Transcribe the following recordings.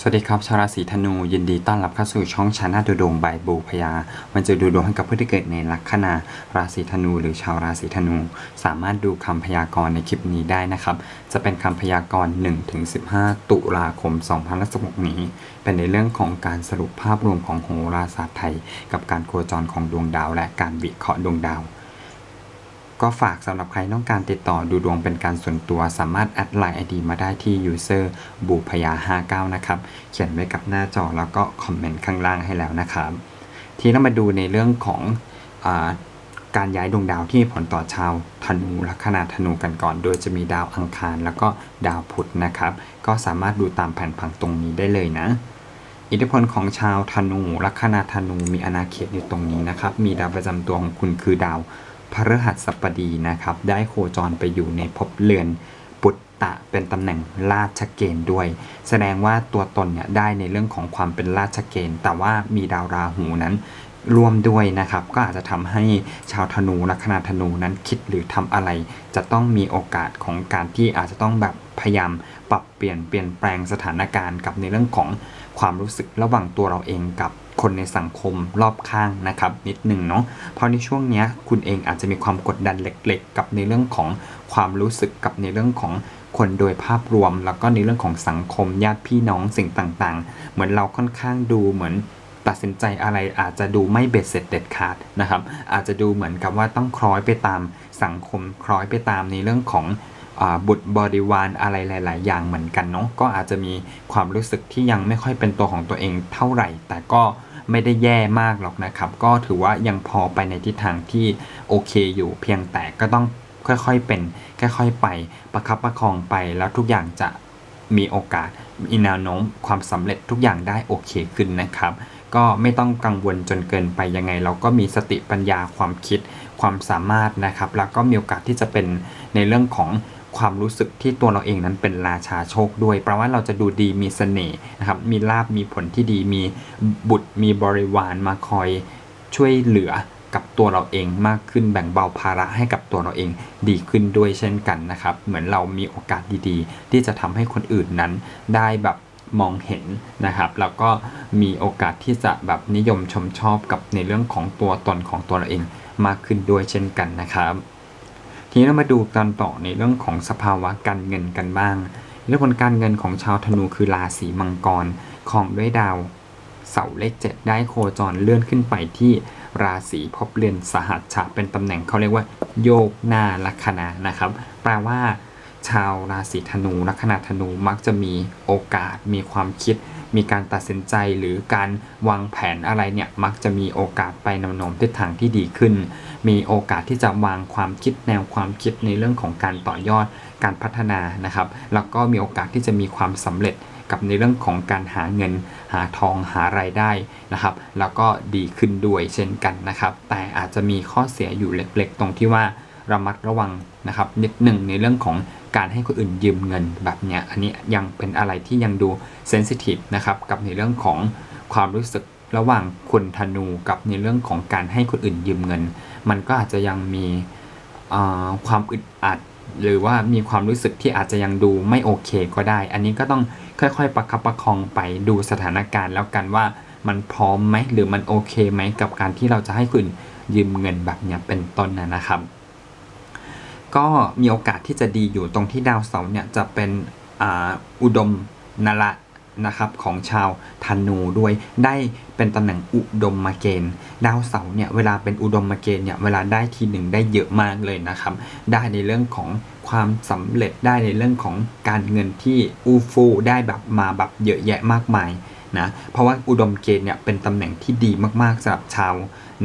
สวัสดีครับชาวราศีธนูยินดีต้อนรับเข้าสู่ช่องชาแนาดูดวงใบบูพยา มันจะดูดวงให้กับผู้ที่เกิดในลัคนาราศีธนู หรือชาวราศีธนู สามารถดูคำพยากรณ์ในคลิปนี้ได้นะครับ จะเป็นคำพยากรณ์1-15 ตุลาคม2016นี้ เป็นในเรื่องของการสรุปภาพรวมของโหราศาสตร์ไทย กับการโคจรของดวงดาว และการวิเคราะห์ดวงดาว ก็ฝากสำหรับใครต้องการติดต่อดูดวงเป็นการส่วนตัวสามารถแอดไลน์ไอดีมาได้ที่ user บูพยา59 นะครับ เขียนไว้กับหน้าจอแล้วก็คอมเมนต์ข้างล่างให้แล้วนะครับ ทีนี้เรามาดูในเรื่องของอการย้ายดวงดาวที่มีผลต่อชาวธนูลัคนาธนูกันก่อน โดยจะมีดาวอังคารแล้วก็ดาวพุธนะครับ ก็สามารถดูตามแผนผังตรงนี้ได้เลยนะอิทธิพลของชาวธนูลัคนาธนูมีอาณาเขตอยู่ตรงนี้นะครับ มีดาวประจำตัวของคุณคือดาว พฤหัสบดีนะครับ ได้โคจรไปอยู่ในภพเรือนปุตตะเป็นตำแหน่งราชเกณฑ์ด้วย แสดงว่าตัวตนเนี่ยได้ในเรื่องของความเป็นราชเกณฑ์ แต่ว่ามีดาวราหูนั้นร่วมด้วยนะครับ ก็อาจจะทำให้ชาวธนูลัคนาธนูนั้นคิดหรือทำอะไร จะต้องมีโอกาสของการที่อาจจะต้องแบบพยายามปรับเปลี่ยนเปลี่ยนแปลงสถานการณ์กับในเรื่องของความรู้สึกระหว่างตัวเราเองกับ คนในสังคมรอบข้างนะครับนิดหนึ่งเนาะเพราะในช่วงนี้คุณเองอาจจะมีความกดดันเล็ก ๆ กับในเรื่องของความรู้สึกกับในเรื่องของคนโดยภาพรวม แล้วก็ในเรื่องของสังคมญาติพี่น้องสิ่งต่างๆ เหมือนเราค่อนข้างดูเหมือนตัดสินใจอะไรอาจจะดูไม่เบ็ดเสร็จเด็ดขาดนะครับ อาจจะดูเหมือนกับว่าต้องคล้อยไปตามสังคมคล้อยไปตามในเรื่องของอบุตรบริวารอะไรหลาย ๆ อย่างเหมือนกันเนาะก็อาจจะมีความรู้สึกที่ยังไม่ค่อยเป็นตัวของตัวเองเท่าไหร่ แต่ก็ ไม่ได้แย่มากหรอกนะครับ ก็ถือว่ายังพอไปในทิศทางที่โอเคอยู่เพียงแต่ก็ต้องค่อยๆเป็นค่อยๆไปประคับประคองไปแล้วทุกอย่างจะมีโอกาสมีแนวโน้มความสำเร็จทุกอย่างได้โอเคขึ้นนะครับ ก็ไม่ต้องกังวลจนเกินไปยังไง เราก็มีสติปัญญาความคิดความสามารถนะครับ แล้วก็มีโอกาสที่จะเป็นในเรื่องของ ความรู้สึกที่ตัวเราเองนั้นเป็นราชาโชคด้วยแปลว่าเราจะดูดีมีเสน่ห์นะครับมีลาบมีผลที่ดีมีบุตรมีบริวารมาคอยช่วยเหลือกับตัวเราเองมากขึ้นแบ่งเบาภาระให้กับตัวเราเองดีขึ้นด้วยเช่นกันนะครับ เหมือนเรามีโอกาสดีๆ ที่จะทำให้คนอื่นนั้นได้แบบมองเห็นนะครับ แล้วก็มีโอกาสที่จะแบบนิยมชมชอบกับในเรื่องของตัวตนของตัวเราเองมากขึ้นด้วยเช่นกันนะครับ ทีนี้เรามาดูกันต่อในเรื่องของสภาวะการเงินกันบ้าง เรื่องผลการเงินของชาวธนูคือราศีมังกรของด้วยดาว เสาเลขเจ็ดได้โคจรเลื่อนขึ้นไปที่ราศีพบเรือนสหัสฉะเป็นตำแหน่งเขาเรียกว่า โยกหน้าลัคนานะครับ แปลว่า ชาวราศีธนูลัคนาธนูมักจะมีโอกาสมีความคิด มีการตัดสินใจหรือการวางแผนอะไรเนี่ยมักจะมีโอกาสไปนำโน้มทิศทางที่ดีขึ้น มีโอกาสที่จะวางความคิดแนวความคิดในเรื่องของการต่อยอดการพัฒนานะครับ แล้วก็มีโอกาสที่จะมีความสำเร็จกับในเรื่องของการหาเงินหาทองหารายได้นะครับ แล้วก็ดีขึ้นด้วยเช่นกันนะครับ แต่อาจจะมีข้อเสียอยู่เล็กๆ ตรงที่ว่าระมัดระวังนะครับนิดหนึ่งในเรื่องของ การให้คนอื่นยืมเงินแบบเนี้ยอันนี้ยังเป็นอะไรที่ยังดูเซนซิทีฟนะครับกับในเรื่องของความรู้สึกระหว่างคนธนูกับในเรื่องของการให้คนอื่นยืมเงิน มันก็อาจจะยังมีความอึดอัด หรือว่ามีความรู้สึกที่อาจจะยังดูไม่โอเคก็ได้ อันนี้ก็ต้องค่อยๆ ประคับประคองไปดูสถานการณ์แล้วกันว่ามันพร้อมไหมหรือมันโอเคไหมกับการที่เราจะให้คุณยืมเงินแบบเนี้ยเป็นต้นนะนะครับ ก็มีโอกาสที่จะดีอยู่ตรงที่ดาวเสาร์เนี่ยจะเป็นอ,อุดมนละนะครับของชาวธนูด้วยได้เป็นตำแหน่งอุดมมาเกณฑ์ ดาวเสาร์เนี่ยเวลาเป็นอุดมมาเกณฑ์เนี่ยเวลาได้ทีหนึ่งได้เยอะมากเลยนะครับ ได้ในเรื่องของความสำเร็จได้ในเรื่องของการเงินที่อูฟูได้แบบมาแบบเยอะแยะมากมาย นะเพราะว่าอุดมเกณฑ์เนี่ยเป็นตำแหน่งที่ดีมากๆสำหรับชาว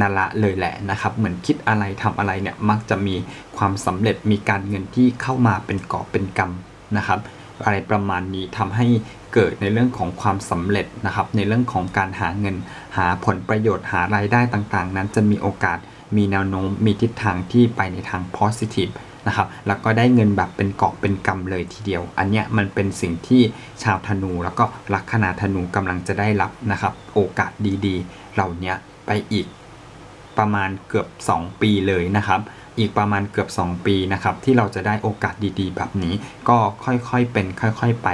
นาละเลยแหละนะครับเหมือนคิดอะไรทำอะไรเนี่ยมักจะมีความสำเร็จมีการเงินที่เข้ามาเป็นกอบเป็นกำนะครับ อะไรประมาณนี้ทำให้เกิดในเรื่องของความสำเร็จนะครับ ในเรื่องของการหาเงินหาผลประโยชน์หารายได้ต่างๆ นั้นจะมีโอกาส มีแนวโน้มมีทิศทางที่ไปในทาง positive นะครับแล้วก็ได้เงินแบบเป็นกอบเป็นกำเลยทีเดียว อันเนี้ยมันเป็นสิ่งที่ชาวธนูแล้วก็ลัคนาธนูกำลังจะได้รับนะครับโอกาสดีๆ เหล่านี้ไปอีกประมาณเกือบ 2 ปีเลยนะครับ อีกประมาณเกือบ 2 ปีนะครับที่เราจะได้โอกาสดีๆ แบบนี้ ก็ค่อยๆเป็นค่อยๆไป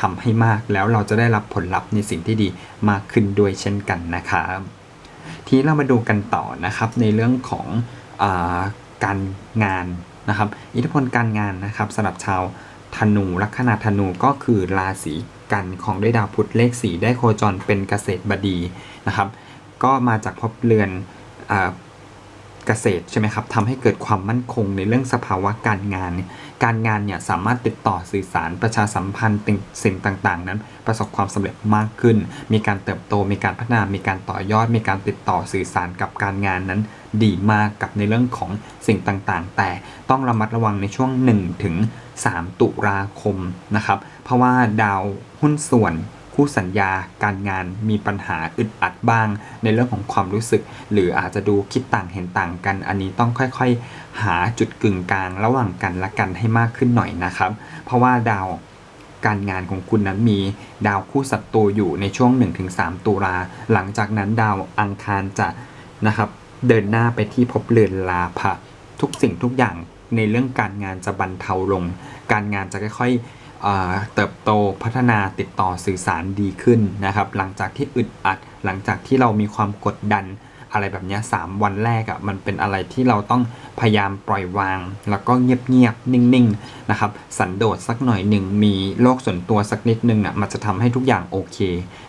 ทำให้มากแล้วเราจะได้รับผลลัพธ์ในสิ่งที่ดีมากขึ้นด้วยเช่นกันนะครับ นี้เรามาดูกันต่อนะครับในเรื่องของอการงานนะครับ อิทธิพลการงานนะครับสำหรับชาวธนูลัคนาธนูก็คือราศีกันของด้วยดาวพุธเลขสีได้โคจรเป็นเกษตรบดีนะครับ ก็มาจากพบเรือนอ เกษตรใช่ไหมครับทำให้เกิดความมั่นคงในเรื่องสภาวะการงานการงานเนี่ยสามารถติดต่อสื่อสารประชาสัมพันธ์สิ่งต่างๆ นั้น ประสบความสำเร็จมากขึ้น มีการเติบโตมีการพัฒนามีการต่อยอด มีการติดต่อสื่อสารกับการงานนั้น ดีมากกับในเรื่องของสิ่งต่างๆ แต่ต้องระมัดระวังในช่วง1ถึง3ตุลาคมนะครับเพราะว่าดาวหุ้นส่วน คู่สัญญาการงานมีปัญหาอึดอัดบ้าง ในเรื่องของความรู้สึก หรืออาจจะดูคิดต่างเห็นต่างกัน อันนี้ต้องค่อยๆ หาจุดกึ่งกลางระหว่างกันและกันให้มากขึ้นหน่อยนะครับ เพราะว่าดาวการงานของคุณนั้นมีดาวคู่ศัตรูอยู่ในช่วง 1-3 ตุลาหลังจากนั้นดาวอังคารจะนะครับเดินหน้าไปที่ภพเรือนลาภะทุกสิ่งทุกอย่างในเรื่องการงานจะบรรเทาลง การงานจะค่อยๆ เติบโตพัฒนาติดต่อสื่อสารดีขึ้นนะครับ หลังจากที่อึดอัด หลังจากที่เรามีความกดดันอะไรแบบนี้สามวันแรกอะ่ะมันเป็นอะไรที่เราต้องพยายามปล่อยวาง แล้วก็เงียบเงียบนิ่งๆนะครับสันโดษสักหน่อยหนึ่งมีโลกส่วนตัวสักนิดนึงอะมันจะทำให้ทุกอย่างโอเค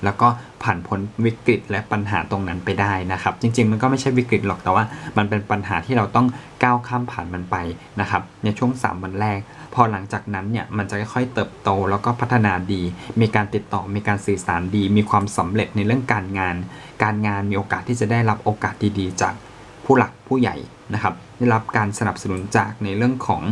แล้วก็ ผ่านพ้นวิกฤตและปัญหาตรงนั้นไปได้นะครับ จริง ๆ มันก็ไม่ใช่วิกฤตหรอกแต่ว่า มันเป็นปัญหาที่เราต้องก้าวข้ามผ่านมันไปนะครับ ในช่วง 3 วันแรก พอหลังจากนั้นเนี่ยมันจะค่อยๆเติบโตแล้วก็พัฒนาดี มีการติดต่อมีการสื่อสารดี มีความสำเร็จในเรื่องการงาน การงานมีโอกาสที่จะได้รับโอกาสดีๆ จากผู้หลักผู้ใหญ่นะครับได้รับการสนับสนุนจากในเรื่องของ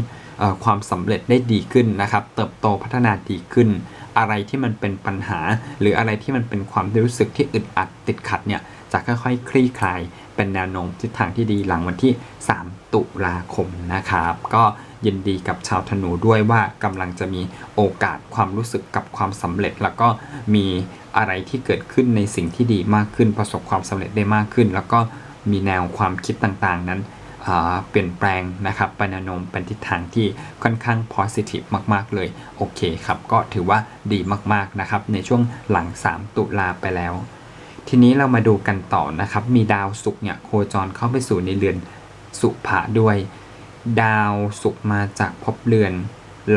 อความสำเร็จได้ดีขึ้นนะครับ เติบโตพัฒนาดีขึ้น อะไรที่มันเป็นปัญหา หรืออะไรที่มันเป็นความรู้สึกที่อึดอัดติดขัดเนี่ยจะค่อยๆ คลี่คลาย เป็นแนวโน้มทิศทางที่ดีหลังวันที่ 3 ตุลาคมนะครับ ก็ยินดีกับชาวธนูด้วยว่ากำลังจะมีโอกาสความรู้สึกกับความสำเร็จ แล้วก็มีอะไรที่เกิดขึ้นในสิ่งที่ดีมากขึ้น ประสบความสำเร็จได้มากขึ้น แล้วก็มีแนวความคิดต่างๆ นั้น เปลี่ยนแปลงนะครับปนวโน้มเป็นทิศทางที่ค่อนข้าง positive มาก ๆ เลย โอเคครับ ก็ถือว่าดีมาก ๆ นะครับ ในช่วงหลัง 3 ตุลาไปแล้ว ทีนี้เรามาดูกันต่อนะครับ มีดาวศุกร์เนี่ยโคจรเข้าไปสู่ในเรือนสุภะด้วย ดาวศุกร์มาจากภพเรือน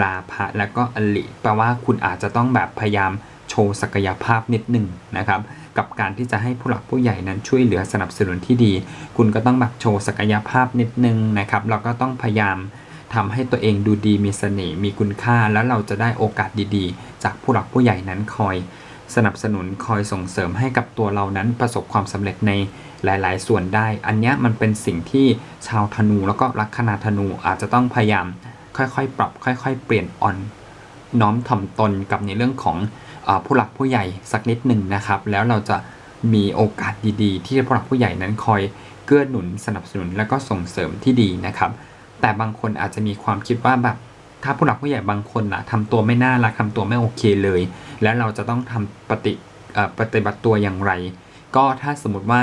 ลาภะแล้วก็อลิแปลว่าคุณอาจจะต้องแบบพยายาม โชว์ศักยภาพนิดหนึ่งนะครับ กับการที่จะให้ผู้หลักผู้ใหญ่นั้นช่วยเหลือสนับสนุนที่ดี คุณก็ต้องแบบโชว์ศักยภาพนิดนึงนะครับแล้วก็ต้องพยายามทำให้ตัวเองดูดีมีเสน่ห์มีคุณค่า แล้วเราจะได้โอกาสดีๆ จากผู้หลักผู้ใหญ่นั้นคอย สนับสนุนคอยส่งเสริมให้กับตัวเรานั้นประสบความสำเร็จในหลาย ๆ ส่วนได้ อันนี้มันเป็นสิ่งที่ชาวธนูแล้วก็ลัคนาธนูอาจจะต้องพยายามค่อยๆ ปรับค่อย ๆ เปลี่ยนอ่อน น้อมถ่อมตนกับในเรื่องของ ผู้หลักผู้ใหญ่สักนิดหนึ่งนะครับ แล้วเราจะมีโอกาสดีๆ ที่ผู้หลักผู้ใหญ่นั้นคอยเกื้อหนุนสนับสนุนและก็ส่งเสริมที่ดีนะครับ แต่บางคนอาจจะมีความคิดว่าแบบถ้าผู้หลักผู้ใหญ่บางคนนะทำตัวไม่น่ารักทำตัวไม่โอเคเลย แล้วเราจะต้องทำปฏิปฏิบัติตัวอย่างไร ก็ถ้าสมมติว่า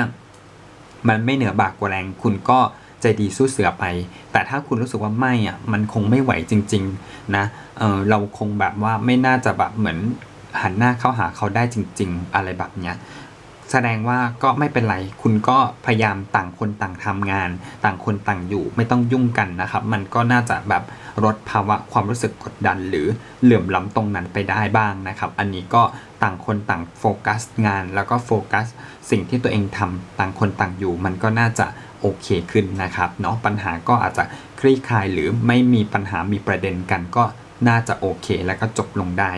มันไม่เหนือบากกว่าแรง คุณก็ใจดีสู้เสือไป แต่ถ้าคุณรู้สึกว่าไม่อะมันคงไม่ไหวจริง ๆ นะเเราคงแบบว่าไม่น่าจะแบบเหมือน หันหน้าเข้าหาเขาได้จริง ๆ อะไรแบบเนี้ยแสดงว่าก็ไม่เป็นไร คุณก็พยายามต่างคนต่างทำงาน ต่างคนต่างอยู่ไม่ต้องยุ่งกันนะครับ มันก็น่าจะแบบลดภาวะความรู้สึกกดดัน หรือเหลื่อมล้ำตรงนั้นไปได้บ้างนะครับ อันนี้ก็ต่างคนต่างโฟกัสงาน แล้วก็โฟกัสสิ่งที่ตัวเองทำต่างคนต่างอยู่ มันก็น่าจะโอเคขึ้นนะครับเนาะปัญหาก็อาจจะคลี่คลายหรือไม่มีปัญหามีประเด็นกันก็น่าจะโอเค แล้วก็จบลงได้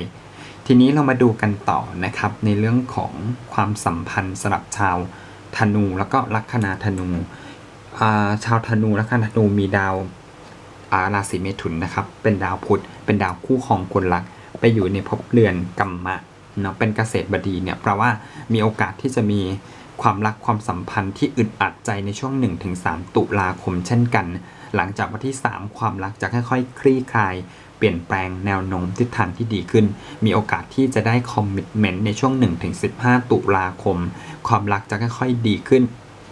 ทีนี้เรามาดูกันต่อนะครับในเรื่องของความสัมพันธ์สำหรับชาวธนูแล้วก็ลัคนาธนูชาวธนูลัคนาธนูมีดาวาราศีเมถุนนะครับ เป็นดาวพุธเป็นดาวคู่ครองคนรัก ไปอยู่ในภพเรือนกัมมะเนาะเป็นเกษตรบดีเนี่ยแปลว่ามีโอกาสที่จะมีความรักความสัมพันธ์ที่อึดอัดใจในช่วง 1-3 ตุลาคมเช่นกัน หลังจากวันที่ 3 ความรักจะค่อยๆ คลี่คลาย เปลี่ยนแปลงแนวโน้มทิศทางที่ดีขึ้น มีโอกาสที่จะได้คอมมิ t เมนต์ในช่วง 1-15 ตุลาคม ความรักจะค่อยๆดีขึ้น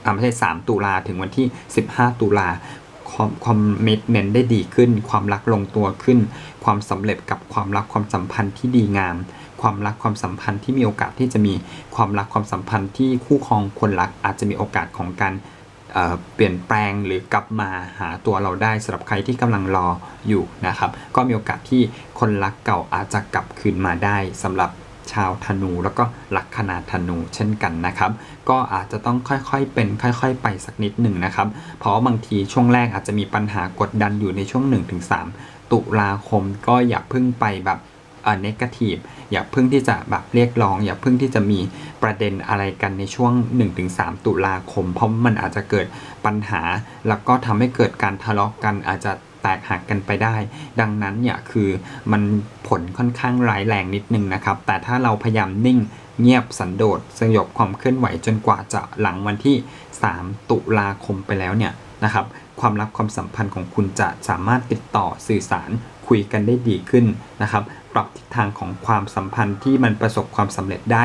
อ่าไม่ใช่ 3 ตุลาถึงวันที่ 15 ตุลาความความเมตเมนต์ได้ดีขึ้น ความรักลงตัวขึ้น ความสำเร็จกับความรักความสัมพันธ์ที่ดีงาม ความรักความสัมพันธ์ที่มีโอกาสที่จะมีความรักความสัมพันธ์ที่คู่ครองคนรักอาจจะมีโอกาสของการ เปลี่ยนแปลงหรือกลับมาหาตัวเราได้สำหรับใครที่กำลังรออยู่นะครับ ก็มีโอกาสที่คนรักเก่าอาจจะกลับคืนมาได้สำหรับชาวธนูแล้วก็ลัคนาธนูเช่นกันนะครับ ก็อาจจะต้องค่อยๆเป็นค่อยๆ ไปสักนิดหนึ่งนะครับ เพราะบางทีช่วงแรกอาจจะมีปัญหากดดันอยู่ในช่วง 1-3 ตุลาคมก็อย่าเพิ่งไปแบบ เอ่อ negative อย่าเพิ่งที่จะแบบเรียกร้อง อย่าเพิ่งที่จะมีประเด็นอะไรกันในช่วง 1-3 ตุลาคม เพราะมันอาจจะเกิดปัญหา แล้วก็ทำให้เกิดการทะเลาะกันอาจจะแตกหักกันไปได้ ดังนั้นเนี่ยคือมันผลค่อนข้างร้ายแรงนิดนึงนะครับ แต่ถ้าเราพยายามนิ่งเงียบสันโดษสยบความเคลื่อนไหวจนกว่าจะหลังวันที่ 3 ตุลาคมไปแล้วเนี่ยนะครับ ความรักความสัมพันธ์ของคุณจะสามารถติดต่อสื่อสาร คุยกันได้ดีขึ้นนะครับ ปรับทิศทางของความสัมพันธ์ที่มันประสบความสำเร็จได้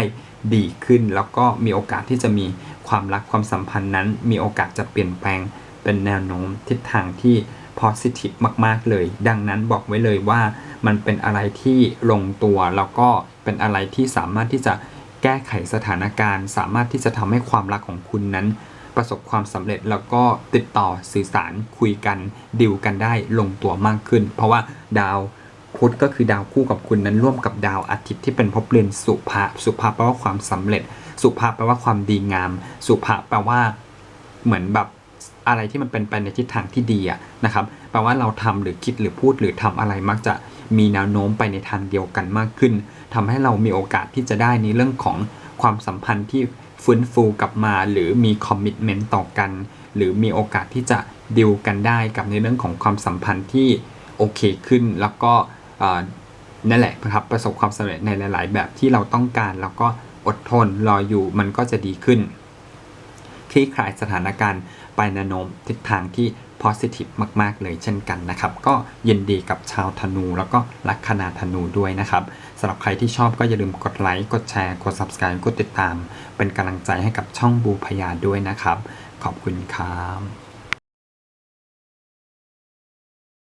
ดีขึ้น แล้วก็มีโอกาสที่จะมีความรักความสัมพันธ์นั้น มีโอกาสจะเปลี่ยนแปลงเป็นแนวโน้มทิศทางที่ positive มาก ๆ เลย ดังนั้นบอกไว้เลยว่ามันเป็นอะไรที่ลงตัวแล้วก็เป็นอะไรที่สามารถที่จะแก้ไขสถานการณ์ สามารถที่จะทำให้ความรักของคุณนั้น ประสบความสำเร็จแล้วก็ติดต่อสื่อสารคุยกันดิวกันได้ลงตัวมากขึ้น เพราะว่าดาวพุธก็คือดาวคู่กับคุณนั้นร่วมกับดาวอาทิตย์ที่เป็นภพเรือนสุภาสุภาแปลว่าความสำเร็จ สุภาแปลว่าความดีงาม สุภาแปลว่าเหมือนแบบอะไรที่มันเป็นไปในทิศทางที่ดีอะนะครับแปลว่าเราทำหรือคิดหรือพูดหรือทำอะไรมักจะมีแนวโน้มไปในทางเดียวกันมากขึ้นทำให้เรามีโอกาสที่จะได้ในเรื่องของความสัมพันธ์ที่ ฟื้นฟูกลับมา หรือมีคอมมิชเมนต์ต่อกัน หรือมีโอกาสที่จะดิวกันได้กับในเรื่องของความสัมพันธ์ที่โอเคขึ้น แล้วก็นั่นแหละนะครับประสบความสำเร็จในหลาย ๆ แบบที่เราต้องการ แล้วก็อดทนรออยู่มันก็จะดีขึ้นคลี่คลายสถานการณ์ไปในโน้มทิศทางที่ positive มาก ๆ เลยเช่นกันนะครับ ก็ยินดีกับชาวธนู แล้วก็ลัคนาธนูด้วยนะครับสำหรับใครที่ชอบก็อย่าลืมกดไลค์กดแชร์กด subscribe กดติดตาม เป็นกำลังใจให้กับช่องบูพยาด้วยนะครับ ขอบคุณครับ